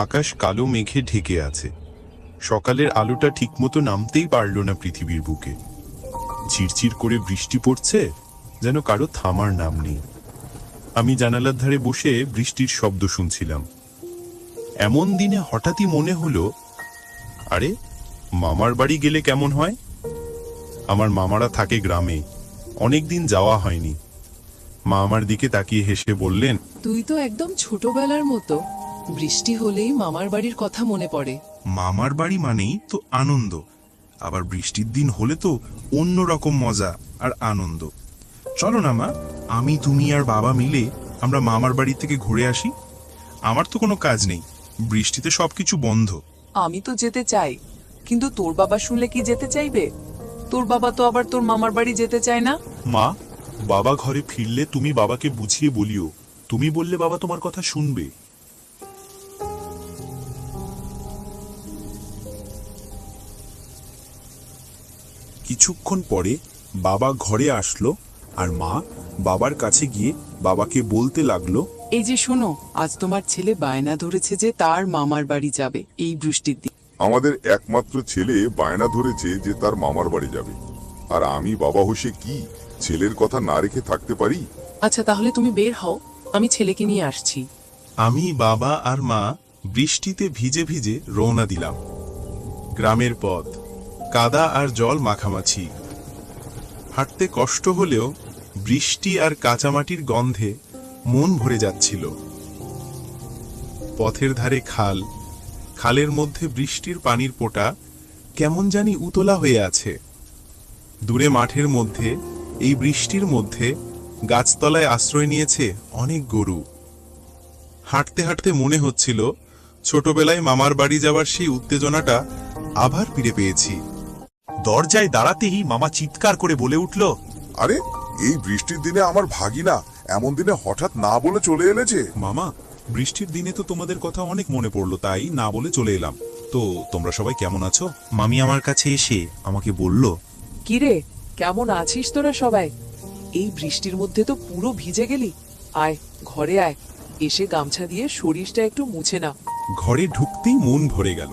আকাশ কালো মেঘে ঢেকে আছে। সকালের আলোটা ঠিকমতো নামতেই পারল না পৃথিবীর বুকে। ঝিরঝির করে বৃষ্টি পড়ছে, যেন কারও থামার নাম নেই। আমি জানালার ধারে বসে বৃষ্টির শব্দ শুনছিলাম। এমন দিনে হঠাৎই মনে হলো, আরে, মামার বাড়ি গেলে কেমন হয়? আমার মামারা থাকে গ্রামে অনেক দিন যাওয়া হয়নি। মা আমার দিকে তাকিয়ে হেসে বললেন, তুই তো একদম ছোটবেলার মতো। বৃষ্টি হলেই মামার বাড়ির কথা মনে পড়ে। মামার বাড়ি মানেই তো আনন্দ। আবার বৃষ্টির দিন হলে তো অন্য রকম মজা আর আনন্দ। চলো না মা আমি তুমি আর বাবা মিলে আমরা মামার বাড়ি থেকে ঘুরে আসি। আমার তো কোনো কাজ নেই বৃষ্টিতে সবকিছু বন্ধ। আমি তো যেতে চাই কিন্তু তোর বাবা শুনলে কি যেতে চাইবে? তোর বাবা তো আবার তোর মামার বাড়ি যেতে চায় না? মা বাবা ঘরে ফিরলে তুমি বাবাকে বুঝিয়ে বলিও। তুমি বললে বাবা তোমার কথা শুনবে। কিছুক্ষণ পরে বাবা ঘরে আসলো আর মা বাবার কাছে গিয়ে বাবাকে বলতে লাগল এই যে শোনো আজ তোমার ছেলে বায়না ধরেছে যে তার মামার বাড়ি যাবে এই বৃষ্টির দিন। আমাদের একমাত্র ছেলে বায়না ধরেছে যে তার মামার বাড়ি যাবে। আর আমি বাবা হোসে কি? ছেলের কথা না রেখে থাকতে পারি? আচ্ছা তাহলে তুমি বের হও আমি ছেলেকে নিয়ে আসছি। আমি বাবা আর মা বৃষ্টিতে ভিজে ভিজে রওনা দিলাম। গ্রামের পথ। কাদা আর জল মাখামাছি। হাঁটতে কষ্ট হলেও বৃষ্টি আর কাঁচামাটির গন্ধে মন ভরে যাচ্ছিল। পথের ধারে খাল, খালের মধ্যে বৃষ্টির পানির পোটা কেমন জানি উতলা হয়ে আছে। দূরে মাঠের মধ্যে, এই বৃষ্টির মধ্যে গাছতলায় আশ্রয় নিয়েছে অনেক গরু। হাঁটতে হাঁটতে মনে হচ্ছিল, ছোটবেলায় মামার বাড়ি যাওয়ার সেই উত্তেজনাটা আবার ফিরে পেয়েছি। দরজায় দাঁড়াতেই মামা চিৎকার করে বলে উঠল আরে এই বৃষ্টির দিনে আমার ভাগিনা এমন দিনে হঠাৎ না বলে চলে এলে যে মামা বৃষ্টির দিনে তো তোমাদের কথা অনেক মনে পড়ল তাই না বলে চলে এলাম। তো তোমরা সবাই কেমন আছো? মামি আমার কাছে এসে আমাকে বলল কিরে কেমন আছিস তোরা সবাই? এই বৃষ্টির মধ্যে তো পুরো ভিজে গেলি। আয় ঘরে আয় এসে গামছা দিয়ে শরীরটা একটু মুছে না ঘরে ঢুকতেই মন ভরে গেল।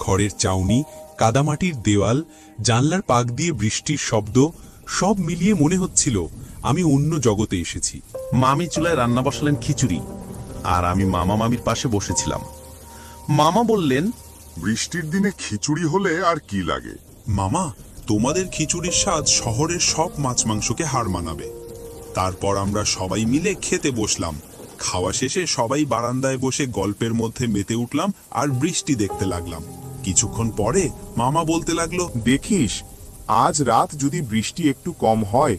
ঘরের চাউনি কাদামাটির দেওয়াল জানলার পাক দিয়ে বৃষ্টির শব্দ সব মিলিয়ে মনে হচ্ছিল আমি অন্য জগতে এসেছি। মামি চুলায় রান্না বসালেন খিচুড়ি আর আমি মামা মামির পাশে বসেছিলাম। মামা বললেন বৃষ্টির দিনে খিচুড়ি হলে আর কি লাগে? মামা তোমাদের খিচুড়ির স্বাদ শহরের সব মাছ মাংসকে হার মানাবে। তারপর আমরা সবাই মিলে খেতে বসলাম। খাওয়া শেষে সবাই বারান্দায় বসে গল্পের মধ্যে মেতে উঠলাম আর বৃষ্টি দেখতে লাগলাম। কিছুক্ষণ পরে মামা বলতে লাগল, দেখিস, আজ রাত যদি বৃষ্টি একটু কম হয়,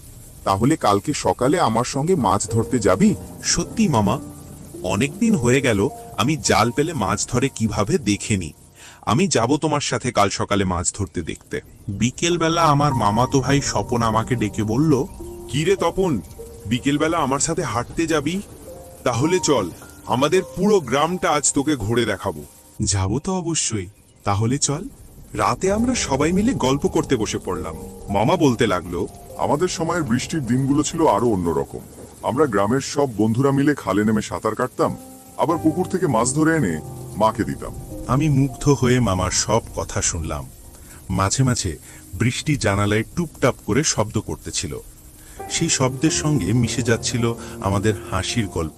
তাহলে কালকে সকালে আমার সঙ্গে মাছ ধরতে যাবি? সত্যি মামা, অনেকদিন হয়ে গেল, আমি জাল পেলে মাছ ধরে কীভাবে দেখেনি। আমি যাব তোমার সাথে কাল সকালে মাছ ধরতে দেখতে। বিকেলবেলা আমার মামাতো ভাই স্বপন আমাকে ডেকে বলল কিরে তপন, বিকেলবেলা আমার সাথে হাঁটতে যাবি? তাহলে চল, আমাদের পুরো গ্রামটা আজ তোকে ঘুরে দেখাবো। যাব তো অবশ্যই তাহলে চল রাতে আমরা সবাই মিলে গল্প করতে বসে পড়লাম। মামা বলতে লাগল আমাদের সময়ের বৃষ্টির দিনগুলো ছিল আরও অন্যরকম। আমরা গ্রামের সব বন্ধুরা মিলে খালে নেমে সাঁতার কাটতাম আবার পুকুর থেকে মাছ ধরে এনে মাকে দিতাম। আমি মুগ্ধ হয়ে মামার সব কথা শুনলাম। মাঝে মাঝে বৃষ্টি জানালায় টুপটাপ করে শব্দ করতেছিল। সেই শব্দের সঙ্গে মিশে যাচ্ছিল আমাদের হাসির গল্প।